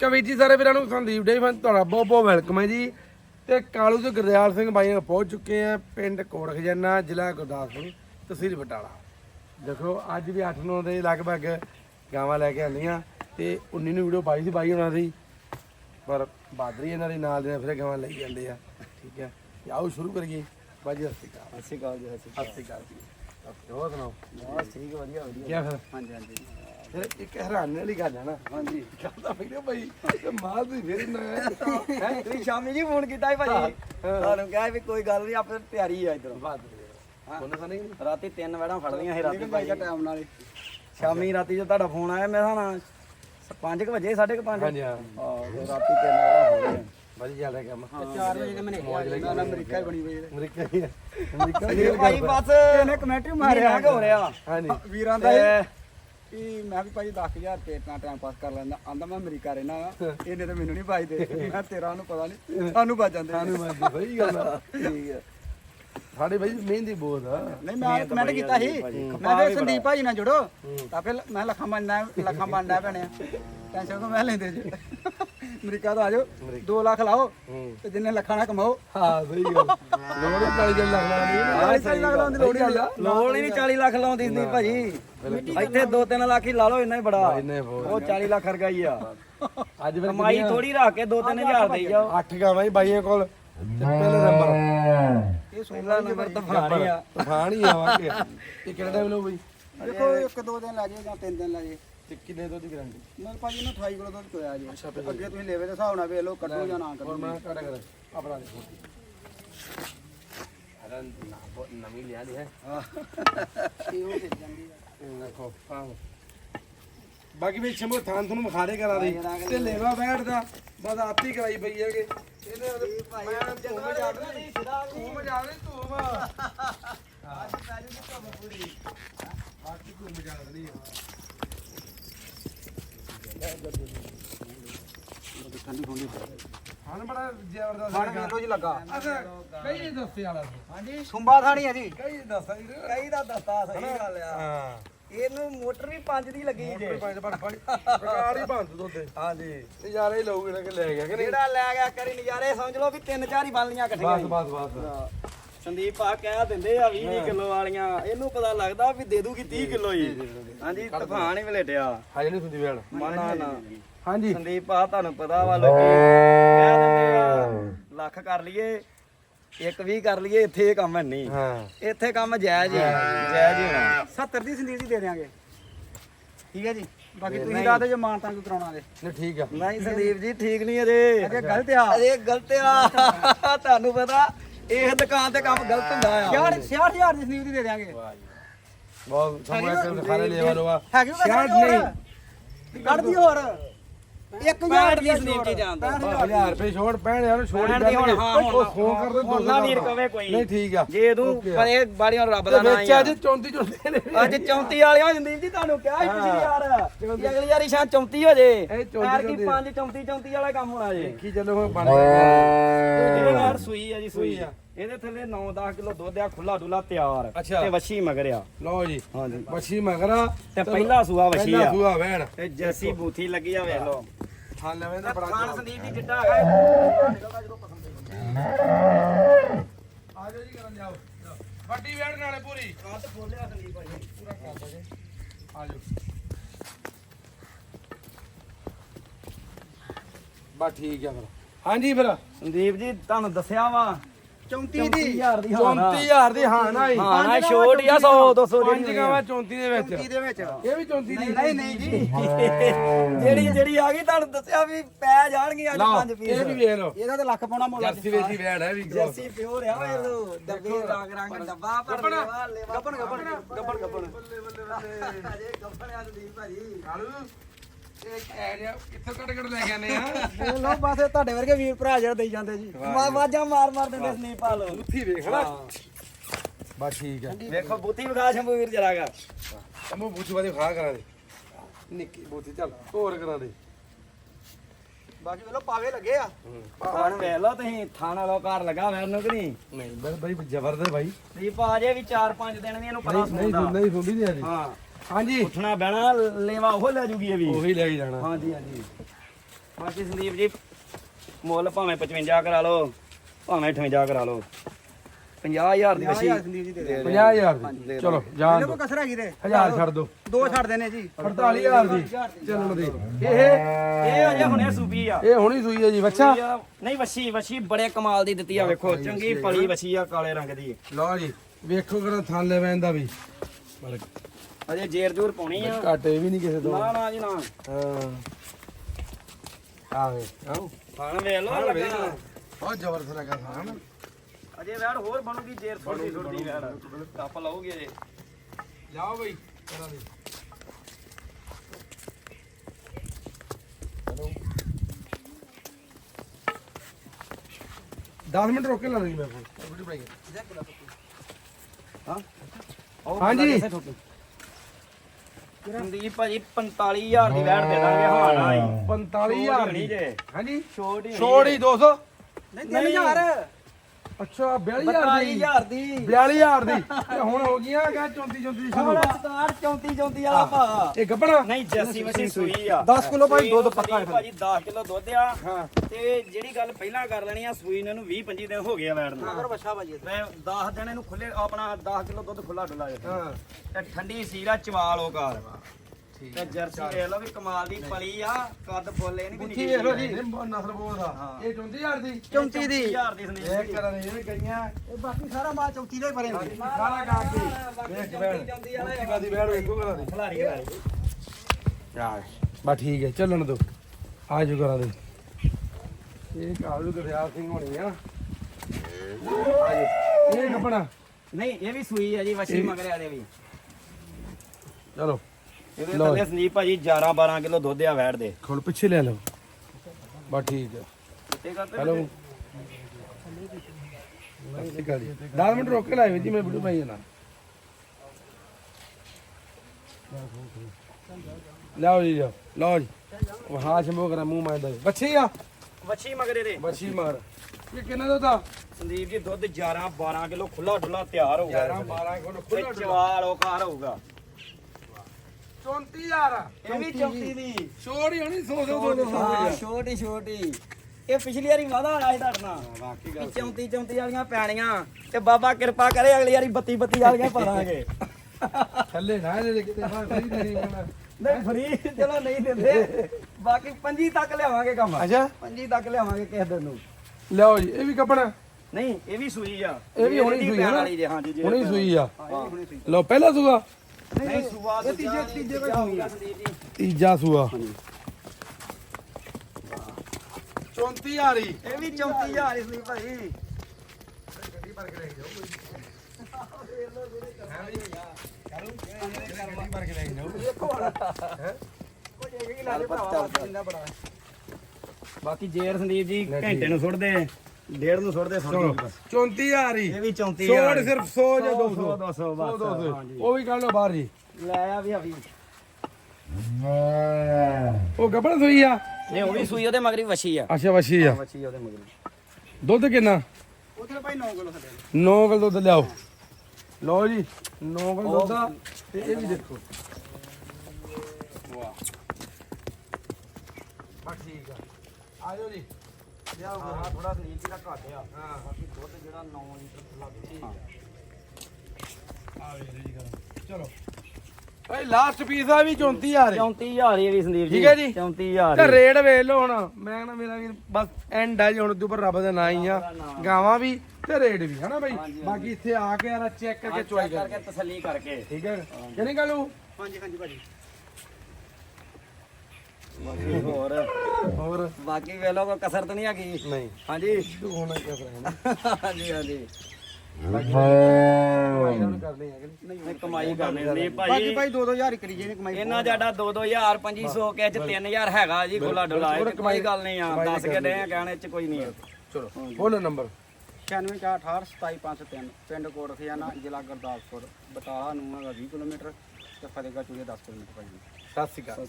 ਕਵੀ ਜੀ ਸਾਰੇ ਵੀਰਾਂ ਨੂੰ ਸੰਦੀਪ ਡੇ ਫਨ ਤੁਹਾਡਾ ਬਹੁਤ ਬਹੁਤ ਵੈਲਕਮ ਹੈ ਜੀ। ਤੇ ਕਾਲੂ ਤੇ ਗੁਰਦਿਆਲ ਸਿੰਘ ਬਾਈ ਨਾਲ ਪਹੁੰਚ ਚੁੱਕੇ ਆ ਪਿੰਡ ਕੋਟ ਖਜ਼ਾਨਾ ਜ਼ਿਲ੍ਹਾ ਗੁਰਦਾਸਪੁਰ ਤਹਿਸੀਲ ਬਟਾਲਾ। ਦੇਖੋ ਅੱਜ ਵੀ 8-9 ਦੇ ਲਗਭਗ ਗਾਵਾਂ ਲੈ ਕੇ ਆਂਦੀਆਂ ਤੇ 19 ਨੂੰ ਵੀਡੀਓ ਪਾਈ ਸੀ ਬਾਈ ਉਹਨਾਂ ਦੀ ਪਰ ਬਾਦਰੀ ਇਹਨਾਂ ਦੇ ਨਾਲ ਦੇ ਫਿਰ ਗਾਵਾਂ ਲਈ ਜਾਂਦੇ ਆ। ਠੀਕ ਹੈ। ਤੇ ਆਓ ਸ਼ੁਰੂ ਕਰੀਏ। ਬਾਜੀ ਸਤਿ ਸ਼੍ਰੀ ਅਕਾਲ। ਸਤਿ ਸ਼੍ਰੀ ਅਕਾਲ ਜੀ ਸਤਿ ਸ਼੍ਰੀ ਅਕਾਲ। ਜੀ। ਹੋਰ ਸੁਣਾਓ? ਅਕਾਲ ਠੀਕ ਵਧੀਆ ਵਧੀਆ। ਕੀ ਫਿਰ? ਹਾਂਜੀ ਹਾਂਜੀ। ਫਿਰ ਇੱਕ ਹੈਰਾਨੀ ਵਾਲੀ ਗੱਲ ਹੈ ਨਾ। ਹਾਂਜੀ। ਕਹਿੰਦਾ ਵੀਰੇ ਬਾਈ ਤੇ ਮਾਲ ਦੀ ਫੇਰ ਨਾ। ਹੈ ਹੈ ਤੁਸੀਂ ਸ਼ਾਮੀ ਜੀ ਫੋਨ ਕੀਤਾ ਸੀ ਭਾਜੀ। ਤੁਹਾਨੂੰ ਕਿਹਾ ਵੀ ਕੋਈ ਗੱਲ ਨਹੀਂ ਆਪੇ ਤਿਆਰੀ ਆ ਇਧਰੋਂ। ਉਹਨੇ ਤਾਂ ਨਹੀਂ ਰਾਤੀ ਤਿੰਨ ਵੜਾਂ ਫੜ ਲਈਆਂ ਸੀ ਰਾਤੀ ਭਾਈ। ਦਾ ਟਾਈਮ ਨਾਲ ਸ਼ਾਮੀ ਰਾਤੀ ਜਦੋਂ ਤੁਹਾਡਾ ਫੋਨ ਆਇਆ ਮੈਂ ਹਾਂ 5 ਵਜੇ 5:30 ਹਾਂਜੀ ਹਾਂ। ਰਾਤੀ ਤਿੰਨ ਵੜਾਂ ਹੋ ਗਏ ਵਧੀਆ ਚੱਲ ਰਿਹਾ ਕੰਮ। 4 ਵਜੇ ਮੈਨੇ ਕਿਹਾ ਅਮਰੀਕਾ ਹੀ ਬਣੀ ਹੋਈ ਹੈ। ਅਮਰੀਕਾ ਹੀ। ਅਮਰੀਕਾ ਭਾਈ ਬਸ। ਇਹਨੇ ਕਮੈਂਟਰੀ ਮਾਰਿਆ। ਹੋ ਰਿਹਾ। ਹਾਂਜੀ। ਵੀਰਾਂ ਦਾ ਵੀ ਮੈਂ ਵੀ ਭਾਈ 10000 ਰੁਪਏ ਇਤਨਾ ਟਾਈਮ ਪਾਸ ਕਰ ਲੈਂਦਾ। ਆਂਦਾ ਮੈਂ ਅਮਰੀਕਾ ਰਹਿਣਾ ਇਹਨੇ ਤਾਂ ਮੈਨੂੰ ਨਹੀਂ ਭਾਜਦੇ। ਮੈਂ ਤੇਰਾ ਨੂੰ ਪਤਾ ਨਹੀਂ ਸਾਨੂੰ ਭੱਜ ਜਾਂਦੇ ਸਾਨੂੰ ਮੈਂ ਸਹੀ ਗੱਲ ਆ। ਠੀਕ ਹੈ ਸਾਡੇ ਬਾਈ ਮਹਿੰਦੀ ਬਹੁਤ ਆ। ਨਹੀਂ ਮੈਂ ਕਮੈਂਟ ਕੀਤਾ ਸੀ। ਮੈਂ ਕਿਹਾ ਸੰਦੀਪ ਭਾਜੀ ਨਾਲ ਜੁੜੋ। ਤਾਂ ਫਿਰ ਮੈਂ ਲੱਖਾਂ ਬਣਨਾ ਲੱਖਾਂ ਬਣਨਾ ਪੈਣਿਆ। ਟੈਨਸ਼ਨ ਕੋ ਮੈਂ ਲੈਂਦੇ ਜੀ। ਅਮਰੀਕਾ ਤੋਂ ਆ ਜਾਓ 2 ਲੱਖ ਲਾਓ ਹੂੰ। ਤੇ ਜਿੰਨੇ ਲੱਖਾਂ ਨਾਲ ਕਮਾਓ। ਹਾਂ ਸਹੀ ਗੱਲ। ਲੋੜ ਹੀ ਕਾਲੀ ਜਲ ਲੱਗਣਾ ਨਹੀਂ ਚਾਲੀ ਚਾਲੀ ਲੱਖ ਲਾਉਣ ਦੀ ਲੋੜ ਹੀ ਨਹੀਂ ਆ। ਲੋੜ ਹੀ ਨਹੀਂ 40 ਲੱਖ ਲਾਉਂਦੀ ਸੀ ਭਾਜੀ। ਇੱਥੇ 2-3 ਲੱਖ ਹੀ ਲਾ ਲਓ ਇੰਨਾ ਹੀ ਬੜਾ। ਉਹ 40 ਲੱਖ ਰਗਾਈ ਆ। ਅੱਜ ਫਿਰ ਕਮਾਈ ਥੋੜੀ ਰੱਖ ਕੇ 2-3000 ਦੇਈ ਜਾਓ। ਅੱਠ ਗਾਵਾਂ ਹੀ ਬਾਈਆਂ ਕੋਲ। ਪਹਿਲੇ ਨੰਬਰ। ਇਹ ਨੰਬਰ ਤਾਂ ਫਾਣੀ ਆ। ਤੂਫਾਨ ਹੀ ਆਵਾਂਗੇ ਇਹ ਕਿਹੜਾ ਟਾਈਮ ਲਓ ਬਈ? ਦੇਖੋ ਇੱਕ ਦੋ ਦਿਨ ਲੱਗੇ ਜਾਂ ਤਿੰਨ ਦਿਨ ਲੱਗੇ ਤੇ ਕਿੰਨੇ ਤੋਂ ਦੀ ਗਰੰਟੀ ਮੈਂ ਭਾਜੀ ਨੂੰ 28 ਕਿਲੋ ਦੁੱਧ ਚੋਇਆ ਜੀ। ਅੱਗੇ ਤੁਸੀਂ ਲੈਵੇ ਦੇ ਹਿਸਾਬ ਨਾਲ ਵੇਖ ਲਓ ਕੱਢੋ ਜਾਂ ਨਾ ਹੋਰ ਕੱਢੋ ਮੈਂ ਕਾੜਾ ਕਰ? ਆਪਣਾ ਦੇਖੋ ਅਰੇ ਨਾ ਬਹੁਤ ਨਵੀਂ ਲਿਆ ਦੀ ਹੈ। ਇਹ ਉਹ ਖਿੱਚ ਜਾਂਦੀ ਆ। ਇਹ ਦੇਖੋ ਆਹ। ਬਾਕੀ ਵੀ ਛਮੋ ਥਾਂ ਤੁਹਾਨੂੰ ਵਿਖਾਰੇ ਕਰਾ ਦੇ। ਤੇ ਲੇਵਾ ਬੈਠਦਾ ਬਸ ਆਪੀ ਕਰਾਈ ਪਈ ਹੈਗੇ। ਇਹਨੇ ਮੈਂ ਤੂੰ ਮਜਾੜ ਨਹੀਂ ਤੂੰ ਮਜਾੜ ਨਹੀਂ ਤੂੰ ਵਾ ਬਾਕੀ ਕੋਈ ਮਜਾੜ ਨਹੀਂ ਠੰਡੀ ਠੰਡੀ ਹਾਂ ਬੜਾ ਜ਼ਬਰਦਸਤ ਖਾਣ ਵੇਲੋ ਜੀ ਲੱਗਾ। ਅੱਛਾ ਕਈ ਦੱਸੇ ਵਾਲਾ ਹਾਂਜੀ। ਸੁੰਬਾ ਥਾਣੀ ਆ ਜੀ। ਕਈ ਦੱਸਾਂ ਜੀ। ਕਈ ਦਾ ਦਸਤਾ ਸਹੀ ਗੱਲ ਆ। ਹਾਂ। ਇਹਨੂੰ ਮੋਟਰ ਵੀ 5 ਦੀ ਲੱਗੀ ਜੇ। ਪੰਜ ਪੰਜ ਪੰਜ ਪ੍ਰਕਾਰ ਹੀ ਬੰਦ ਦੋਦੇ ਹਾਂਜੀ। ਨਜ਼ਾਰੇ ਹੀ ਲਊਗੇ ਨਾ ਕਿ ਲੈ ਗਿਆ ਕਿ ਨਹੀਂ? ਜਿਹੜਾ ਲੈ ਗਿਆ ਕਰੀ ਨਜ਼ਾਰੇ ਸਮਝ ਲਓ ਵੀ ਤਿੰਨ ਚਾਰ ਹੀ ਬਣ ਲੀਆਂ ਇਕੱਠੀਆਂ ਬਸ। ਬਸ ਬਸ। ਸੰਦੀਪ ਆ ਕਹਿ ਦਿੰਦੇ ਆ 20 ਕਿਲੋ ਵਾਲੀਆਂ। ਇਹਨੂੰ ਪਤਾ ਲੱਗਦਾ ਵੀ ਦੇ ਦੂਗੀ 30 ਕਿਲੋ ਹੀ। ਹਾਂਜੀ ਤੂਫਾਨ ਹੀ ਵਲੇਟਿਆ। ਹਾਜੇ ਨਹੀਂ ਸੁਣਦੀ ਵੇੜ ਮਾਨਾ ਨਾ ਹਾਂਜੀ। ਸੰਦੀਪ ਆ ਤੁਹਾਨੂੰ ਪਤਾ ਵਾ ਲੋਕੀ ਕਹਿ ਦਿੰਦੇ ਆ ਲੱਖ ਕਰ ਲਈਏ ਇੱਕ ਵੀ ਕਰ ਲਈਏ ਇੱਥੇ ਇਹ ਕੰਮ ਨਹੀਂ। ਹਾਂ। ਇੱਥੇ ਕੰਮ ਜਾਇਜ਼ ਹੀ ਜਾਇਜ਼ ਹੀ ਹੋਣਾ 70 ਦੀ ਸੰਦੀਪ ਜੀ ਦੇ ਦਿਆਂਗੇ। ਠੀਕ ਹੈ ਜੀ? ਬਾਕੀ ਤੁਸੀਂ ਦੱਸ ਦਿਓ ਜੇ ਮਾਨਤਾਂ ਕੋਈ ਕਰਾਉਣਾ ਦੇ ਨਹੀਂ ਠੀਕ ਆ। ਨਹੀਂ ਸੰਦੀਪ ਜੀ ਠੀਕ ਨਹੀਂ ਅਜੇ। ਅਜੇ ਗਲਤ ਆ। ਅਜੇ ਗਲਤ ਆ। ਤੁਹਾਨੂੰ ਪਤਾ ਇਹ ਦੁਕਾਨ ਤੇ ਕੰਮ ਗਲਤ ਹੁੰਦਾ ਆ। 66 66000 ਦੀ ਸੰਦੀਪ ਦੀ ਦੇ ਦਿਆਂਗੇ। ਬਹੁਤ ਸਮਝ ਕੇ ਦਿਖਾਰੇ ਲੈ ਵਾਲੋ ਆ ਹੈਗੀ ਉਹ ਨਹੀਂ। ਕੱਢਦੀ ਹੋਰ। 1000 ਦੀ ਸੰਦੀਪ ਜੀ ਜਾਣਦਾ 1000 ਰੁਪਏ ਛੋੜ ਪੈਣ ਯਾਰ ਛੋੜ ਪੈਣ ਦੀ ਹੁਣ, ਹਾਂ, ਹੁਣ, ਉਹ ਫੋਨ ਕਰ ਦੇ ਹੁਣ ਨਾ ਵੀਰ ਕਵੇ ਕੋਈ। ਨਹੀਂ ਠੀਕ ਆ। ਜੇ ਤੂੰ ਪਰ ਇਹ ਬਾੜੀਆਂ ਰੱਬ ਦਾ ਤੇ ਨਾਂ ਵਿੱਚ ਹੀ ਆ। ਅੱਜ 34 34 ਨੇ ਅੱਜ 34 ਵਾਲਿਆਂ ਸੰਦੀਪ ਜੀ ਤੁਹਾਨੂੰ ਕਿਹਾ ਸੀ ਪਿਛਲੀ ਯਾਰ ਕਿ ਅਗਲੀ ਵਾਰੀ ਸ਼ਾਇਦ 34 ਹੋ ਜੇ। ਇਹ 34 ਯਾਰ ਕੀ ਹੁੰਦੀ। 5 34 34 ਵਾਲਾ ਕੰਮ ਹੋਣਾ ਜੇ। ਕੀ ਚੱਲੋ ਹੁਣ ਬਣ ਗਿਆ। ਇਹਦੇ ਨਾਲ ਸੂਈ ਆ ਜੀ ਸੂਈ ਆ। ਇਹਦੇ ਥੱਲੇ 9-10 ਕਿਲੋ ਦੁੱਧ ਆ ਖੁੱਲਾ ਡੁੱਲਾ ਤਿਆਰ। ਅੱਛਾ। ਤੇ ਵੱਛੀ ਮਗਰ ਆ। ਲਓ ਜੀ ਹਾਂਜੀ। ਮੱਛੀ ਮਗਰਾ ਤੇ ਪਹਿਲਾ ਸੂਆ ਵੱਛੀ ਪਹਿਲਾ ਆ ਸੂਆ ਵੈਣ ਤੇ ਜੱਸੀ ਬੂਥੀ ਲੱਗੀ ਆ ਵੇਖ ਲਓ। ਹਾਂ ਲਵੇਂ ਦਾ ਬੜਾ ਖਾਨ ਸੰਦੀਪ ਜੀ ਜਿੱਡਾ ਹੈਗਾ ਆ ਜਾਓ ਜੀ ਕਰਨ ਜਾਓ। ਵੱਡੀ ਵੈਣ ਨਾਲੇ ਪੂਰੀ। ਕੱਟ ਖੋਲਿਆ ਸੰਦੀਪ ਭਾਈ ਪੂਰਾ ਕਰ ਦੋਗੇ ਆ ਜਾਓ। ਬਾ ਠੀਕ ਆ ਫਿਰ। ਹਾਂਜੀ ਫਿਰ। ਸੰਦੀਪ ਜੀ ਤੁਹਾਨੂੰ ਦੱਸਿਆ ਵਾ। 34 ਦੀ। 34000 ਦੀ ਹਾਂ 34000 ਦੀ ਹਾਂ ਨਾ ਹੀ ਹਾਂ ਨਾ ਛੋਟ ਹੀ ਆ 100 200 ਪੰਜ ਗਾਵਾਂ 34 ਦੇ ਵਿੱਚ। 34 ਦੇ ਵਿੱਚ। ਇਹ ਵੀ 34 ਦੀ। ਨਹੀਂ ਨਹੀਂ ਜੀ। ਜਿਹੜੀ ਜਿਹੜੀ ਆ ਗਈ ਤੁਹਾਨੂੰ ਦੱਸਿਆ ਵੀ ਪੈ ਜਾਣਗੀਆਂ ਅੱਜ ਲਓ ਪੰਜ ਪੀਸ। ਇਹ ਵੀ ਵੇਖ ਲਓ। ਇਹਦਾ ਤਾਂ ਲੱਖ ਪਾਉਣਾ ਮੁੱਲ ਜਰਸੀ ਵੇਚੀ ਵੈਣ ਹੈ ਵੀ ਜੱਸੀ ਪਿਓਰ ਆ ਵੇ ਲੋ ਡੱਬੇ ਰੰਗ ਰੰਗ ਡੱਬਾ ਪਰ ਗੱਪਣ ਗੱਪਣ ਗੱਪਣ ਗੱਪਣ ਅਜੇ ਗੱਪਣ ਆ ਸੰਦੀਪ ਭਾਜੀ। ਕਿੱਥੋਂ ਕੱਢ ਲੈ ਕੇ ਆਨੇ ਆ। ਇਹ ਲੋ ਬਸ ਇਹ ਤੁਹਾਡੇ ਵਰਗੇ ਵੀਰ ਭਰਾ ਜਿਹੜਾ ਦੇਈ ਜਾਂਦੇ ਜੀ। ਮਾ ਵਾਜਾਂ ਮਾਰ ਮਾਰ ਦਿੰਦੇ ਸੰਦੀਪ ਪਾ ਲੋ ਉੱਥੀ ਵੇਖ ਲੈ। ਬਸ ਠੀਕ ਹੈ ਵੇਖੋ ਬੂਤੀ ਵਿਖਾ ਸ਼ੰਭੂ ਵੀਰ ਜਰਾਗਾ ਅਮੋ ਬੂਥੀ ਵਾਲੇ ਖਾ ਕਰਾ ਦੇ। ਨਿੱਕੀ ਬੂਥੀ ਚੱਲ। ਹੋਰ ਕਰਾ ਦੇ। ਬਾਕੀ ਵੇਲੋ ਪਾਵੇ ਲੱਗੇ ਆ। ਹੁਣ ਵੇਖ ਲਓ ਤੁਸੀਂ ਥਾਣਾ ਲੋ ਘਰ ਲਗਾ ਵੈਰ ਨੂੰ ਕਿ ਨਹੀਂ? ਨਹੀਂ। ਬਈ ਬਈ ਜ਼ਬਰਦਸਤ ਭਾਈ ਆ ਜੇ ਵੀ 4-5 ਦਿਨ ਵੀ ਇਹਨੂੰ ਪਤਾ ਨਹੀਂ ਨਹੀਂ ਸੁਣਦਾ ਨਹੀਂ ਸੁਣਦੀ ਨਹੀਂ ਆਜੀ ਹਾਂ। ਹਾਂਜੀ। ਉੱਠਣਾ ਬਹਿਣਾ ਲੇਵਾ ਉਹ ਲੈ ਜੂਗੀ ਇਹ ਵੀ। ਉਹੀ ਲੈ ਕੇ ਜਾਣਾ। ਹਾਂਜੀ ਹਾਂਜੀ। ਬਾਕੀ ਸੰਦੀਪ ਜੀ ਮੁੱਲ ਭਾਵੇਂ 55 ਕਰਾ ਲਓ ਭਾਵੇਂ 58 ਕਰਾ ਲਓ। 50000 ਦੀ ਵਸੀ 50000 ਸੰਦੀਪ ਜੀ ਦੇ ਦੇ 50000 ਦੀ। ਚਲੋ ਇਹਦੇ ਦੋ ਕਸਰ ਹੈਗੀ ਤੇ। ਹਜ਼ਾਰ ਛੱਡ ਦੋ ਦੋ ਛੱਡ ਦੇਣੇ ਜੀ। 48000 ਦੀ। ਚੱਲਣ ਦੀ। ਇਹ ਇਹ ਅਜੇ ਹੁਣੇ ਸੂਬੀ ਆ। ਇਹ ਹੁਣੀ ਸੂਈ ਹੈ ਜੀ ਬੱਚਾ। ਆ। ਨਹੀਂ ਵਸੀ ਵਸੀ ਬੜੇ ਕਮਾਲ ਦੀ ਦਿੱਤੀ ਆ ਵੇਖੋ ਚੰਗੀ ਪਲੀ ਵਸੀ ਆ ਕਾਲੇ ਰੰਗ ਦੀ। ਲਓ ਜੀ ਵੇਖੋ ਕਿਹੜਾ ਥਾਂ ਲੈ ਵੈਂਦਾ ਵੀ। ਅਜੇ ਜੇਰ ਜੂਰ ਪਾਉਣੀ ਆ। ਘਾਟੇ ਵੀ ਨਹੀਂ ਕਿਸੇ ਤੋਂ। ਨਾ ਨਾ ਜੀ ਨਾ। ਹਾਂ। ਆਵੇ ਆਓ। ਖਾਣ ਵੇਖ ਲੋ ਲੱਗਾ। ਬਹੁਤ ਜ਼ਬਰਦਸਤ ਲੱਗਾ ਨਾ ਅਜੇ ਵੈੜ ਹੋਰ ਬਣੂਗੀ ਜੇਰ ਥੋੜੀ ਥੋੜੀ ਵੈੜ। ਕੱਪ ਲਾਉਗੀ ਅਜੇ। ਜਾਓ ਬਈ ਕਰਾਂ ਦੇ। ਦਸ ਮਿੰਟ ਰੋਕ ਕੇ ਲਾ ਲਈ ਮੈਂ ਫੋਨ। ਵੀਡੀਓ ਬਣਾਈ ਉਹ ਹਾਂਜੀ। ਸੰਦੀਪ ਭਾਜੀ 45000 ਦੀ ਵੈੜ ਦੇ ਦਾਂਗੇ ਹਾਂ ਨਾ 45000 ਨਹੀਂ ਦੀ। ਹਾਂਜੀ? ਛੋਟ ਹੀ ਛੋੜ ਹੀ। 200 ਨਹੀਂ ਨਹੀਂ। 3000 ਅੱਛਾ 42000 ਦੀ। 42000 ਦੀ। 42000 ਦੀ। ਤੇ ਹੁਣ ਹੋ ਗਈਆਂ ਕਿ 34 34 ਦੀ ਹੁਣ ਸ਼ੁਰੂ ਸਟਾਰਟ 34 34 ਵਾਲਾ ਭਾ। ਇਹ ਗੱਪਣਾ ਨਹੀਂ ਜੱਸੀ ਵਸੀ ਸੂਈ ਆ। 10 ਕਿਲੋ ਭਾਈ ਦੁੱਧ ਪੱਕਾ ਹੈ ਭਾਜੀ 10 ਕਿਲੋ ਦੁੱਧ ਆ। ਹਾਂ। ਤੇ ਜਿਹੜੀ ਗੱਲ ਪਹਿਲਾਂ ਕਰ ਲੈਣੀ ਆ ਸੂਈ ਨੂੰ ਇਹਨੂੰ 20 25 ਦਿਨ ਹੋ ਗਏ ਆ ਵੈੜ ਨੂੰ। ਅਗਰ ਬੱਛਾ ਭਾਜੀ ਮੈਂ 10 ਦਿਨ ਇਹਨੂੰ ਖੁੱਲੇ ਆਪਣਾ 10 ਕਿਲੋ ਦੁੱਧ ਖੁੱਲਾ ਡੁੱਲਾ ਜੇ ਹਾਂ। ਤੇ ਠੰਡੀ ਸੀਰਾ ਚਵਾਲ ਉਹ ਕਾਰ ਤੇ ਜਰਸੀ ਵੇਖ ਲਓ ਵੀ ਕਮਾਲ ਦੀ ਪਲੀ ਆ ਕੱਦ ਫੁੱਲ ਇਹ ਨਹੀਂ ਗੁੱਠੀ ਵੇਖ ਲਓ ਜੀ। ਇਹ ਬਹੁਤ ਨਸਲ ਬੋਲਦਾ ਇਹ 34000 ਦੀ। 34 ਦੀ। 24000 ਦੀ ਸੰਦੀਪ ਇਹ ਕਰਾਂ ਇਹ ਵੀ ਗਈਆਂ ਇਹ ਬਾਕੀ ਸਾਰਾ ਮਾਲ 34 ਦਾ ਹੀ ਭਰੇ ਨੇ ਸਾਰਾ ਗਾ ਕੇ ਵੇਖ ਬੈਠ। ਗੁੱਠੀ ਬਾਦੀ ਬੈਠ ਵੇਖੋ ਕਰਾਂ ਦੀ। ਖਲਾਰੀ ਖਲਾਰੀ ਯਾਰ ਬਾ ਠੀਕ ਹੈ ਚੱਲਣ ਦੋ। ਆ ਜੂ ਕਰਾਂ ਦੇ। ਇਹ ਕਾਲੂ ਗੁਰਦਿਆਲ ਸਿੰਘ ਹੋਣੀ ਆ। ਆ ਜੀ ਇਹ ਗੱਪਣਾ ਨਹੀਂ ਇਹ ਵੀ ਸੂਈ ਆ ਜੀ ਵਸ਼ੀ ਮਗਰ ਵਾਲੇ ਵੀ। ਚਲੋ। ਇਹਦੇ। ਥੱਲੇ ਸੰਦੀਪ ਭਾਜੀ 11 12 ਕਿਲੋ ਦੁੱਧ ਆ ਵੈੜ ਦੇ। ਖੋਲ ਪਿੱਛੇ ਲੈ ਲਓ। ਬਾ ਠੀਕ ਹੈ ਹੈਲੋ। ਠੀਕ ਹੈ ਜੀ। 10 ਮਿੰਟ ਰੋਕ ਕੇ ਲਾਇਓ ਜੀ ਮੈਂ ਵੀਡੀਓ ਪਾਈ ਜਾਣਾ। ਲਓ ਜੀ ਲਓ ਲਓ ਜੀ। ਉਹ ਹਾਂ ਸ਼ੰਭੋ ਕਰਾ ਮੂੰਹ ਮਾਰਦਾ ਬੱਚੀ ਆ। ਵਸ਼ੀ ਮਗਰ ਇਹਦੇ ਬੱਚੀ ਮਾਰ। ਇਹ ਕਿੰਨਾ ਦਾ ਦਾ ਸੰਦੀਪ ਜੀ ਦੁੱਧ 11 12 ਕਿਲੋ ਖੁੱਲਾ ਡੁੱਲਾ ਤਿਆਰ ਹੋਊਗਾ। 11 12 ਕੋਲ ਤੇ ਚਵਾਲ ਉਹ ਕਾਰ ਹੋਊਗਾ। 34000 ਇਹ ਵੀ 34 ਦੀ। ਛੋੜ ਹੀ ਹੋਣੀ 100 100 ਹਾਂ ਛੋਟੀ ਛੋਟੀ ਇਹ ਪਿਛਲੀ ਵਾਰੀ ਵਾਦਾ ਆਇਆ ਸੀ ਤੁਹਾਡੇ ਨਾਲ। ਵਾਕਈ 34 34 ਵਾਲੀਆਂ ਪੈਣੀਆਂ। ਤੇ ਬਾਬਾ ਕਿਰਪਾ ਕਰੇ ਅਗਲੀ ਵਾਰੀ 32 32 ਵਾਲੀਆਂ ਪਾ ਦਾਂਗੇ ਥੱਲੇ ਨਾ ਇਹਦੇ ਕਿਤੇ ਬਾਹਰ ਫਰੀ ਨਹੀਂ ਕਰਨਾ ਨਹੀਂ ਫਰੀ ਚਲੋ ਨਹੀਂ ਦਿੰਦੇ। ਬਾਕੀ ਪੰਜੀ ਤੱਕ ਲਿਆਵਾਂਗੇ ਕੰਮ। ਅੱਛਾ। ਪੰਜੀ ਤੱਕ ਲਿਆਵਾਂਗੇ ਕਿਸੇ ਦਿਨ ਨੂੰ। ਲਓ ਜੀ ਇਹ ਵੀ ਕੱਪਣਾ ਨਹੀਂ ਇਹ ਵੀ ਸੂਈ ਆ। ਇਹ ਵੀ ਹੁਣੀ ਸੂਈ ਨਾ? ਹੁਣੀ ਸੂਈ ਲਓ ਪਹਿਲਾ ਸੂਆ। ਨਹੀਂ ਸੂਆ ਇਹ ਤੀਜੇ ਤੀਜੇ ਕੋਈ ਹੋਈ ਆ ਸੰਦੀਪ ਜੀ ਤੀਜਾ ਸੂਆ। 34000 ਹੀ ਇਹ ਵੀ 34000 ਇਸ ਲਈ ਭਾਈ। ਗੱਡੀ ਭਰ ਕੇ ਲੈ ਜਾਓ ਗੱਡੀ ਭਰ ਕੇ ਲੈ ਜਾਓ। ਬਾਕੀ ਜੇਰ ਸੰਦੀਪ ਜੀ ਘੰਟੇ ਨੂੰ ਸੁੱਟਦੇ ਡੇਢ ਨੂੰ ਸੁੱਟਦੇ ਚਲੋ ਸੁੱਟਦੇ 34000 ਹੀ। ਇਹ ਵੀ 34 ਛੋੜ ਸਿਰਫ 100 ਜਾਂ 200 200 ਬਸ 200 ਹਾਂਜੀ। ਉਹ ਵੀ ਕੱਢ ਲਓ ਬਾਹਰ ਜੀ। ਲੈ ਆ ਵੀ ਅਭੀ ਉਹ ਗੱਬਣ ਸੂਈ ਆ? ਨਹੀਂ ਉਹ ਵੀ ਸੂਈ ਉਹਦੇ ਮਗਰੀ ਵਛੀ ਆ। ਅੱਛਾ ਵਸ਼ੀ ਆ। ਵਛੀ ਉਹਦੇ ਮਗਰੀ ਦੁੱਧ ਕਿੰਨਾ? ਉਧਰ ਭਾਈ 9 ਕਿਲੋ ਸਾਡੇ 9 ਕਿਲੋ ਦੁੱਧ ਲਿਆਓ। ਲਓ ਜੀ 9 ਕਿਲੋ ਦੁੱਧ। ਆ ਤੇ ਇਹ ਵੀ ਦੇਖੋ। ਵਾਹ। ਬਸ ਠੀਕ ਆ। ਆ ਜਾਓ ਜੀ। ਲਿਆਓ ਹਾਂ। ਥੋੜਾ ਸਰੀਰ ਜਿਹੜਾ ਘੱਟ ਆ। ਹਾਂ। ਬਾਕੀ ਦੁੱਧ ਜਿਹੜਾ 9 ਲੀਟਰ ਖੁੱਲਾ ਦੁੱਧ ਆ। ਵੇ ਜੀ ਕਰ ਚਲੋ। ਓਏ ਲਾਸਟ ਪੀਸ ਆ ਵੀ 34000 34000 ਇਹ ਵੀ ਸੰਦੀਪ ਜੀ। ਠੀਕ ਹੈ ਜੀ। 34000 ਤੇ ਰੇਟ ਵੇਖ ਲਓ ਹੁਣ। ਮੈਂ ਨਾ ਮੇਰਾ ਵੀ ਬਸ ਐਂਡ ਆ ਜੀ ਹੁਣ ਉੱਪਰ ਰੱਬ ਦਾ ਨਾਂ ਹੀ ਆ। ਗਾਵਾਂ ਵੀ ਤੇ ਰੇਟ ਵੀ ਹਨਾ ਬਾਈ? ਬਾਕੀ ਇੱਥੇ ਆ ਕੇ ਯਾਰ ਚੈੱਕ ਕਰਕੇ ਚੁਆਈ ਕਰ ਕਰਕੇ ਤਸੱਲੀ ਕਰਕੇ। ਠੀਕ ਹੈ ਕਿਹਨੇ ਗੱਲ ਹਾਂਜੀ ਹਾਂਜੀ ਭਾਜੀ। ਬਾਕੀ ਹੋਰ। ਹੋਰ ਬਾਕੀ ਵੇਖ ਲਓ ਕੋਈ ਕਸਰਤ ਨਹੀਂ ਹੈਗੀ। ਨਹੀਂ। ਹਾਂਜੀ। ਹੋਣਾ ਕਿਆ ਹਾਂਜੀ ਹਾਂਜੀ। ਬਾਕੀ ਹੁਣ ਕਰਨੀ ਹੈ ਕਿ ਨਹੀਂ? ਨਹੀਂ ਕਮਾਈ ਕਰਨੀ ਨਹੀਂ ਬਾਕੀ ਭਾਈ ਭਾਈ 2000 ਕਰੀ ਜੇ ਨੇ ਕਮਾਈ ਇਹਨਾਂ ਜਾਡਾ 2 2000 2500 ਕੇ ਚ 3000 ਹੈਗਾ ਜੀ ਖੁੱਲਾ ਡੁੱਲਾ। ਇਹ 'ਚ ਕੋਈ ਗੱਲ ਨਹੀਂ ਆ। ਦੱਸ ਕੇ ਦੇ ਕਹਿਣੇ ਚ ਕੋਈ ਨਹੀਂ ਆ। ਚਲੋ ਬੋਲੋ ਨੰਬਰ। 9648 ਪਿੰਡ ਕੋਟ ਖਿਆਣਾ ਜ਼ਿਲ੍ਹਾ ਗੁਰਦਾਸਪੁਰ। ਬਟਾਲਾ ਨੂੰ ਹੈਗਾ 20 ਕਿਲੋਮੀਟਰ ਤੇ ਫਤਿਹਗੜ੍ਹ ਚੂੜੀਆ 10 ਕਿਲੋਮੀਟਰ ਭਾਈ। ਸਤਿ ਸ਼੍ਰੀ ਅਕਾਲ।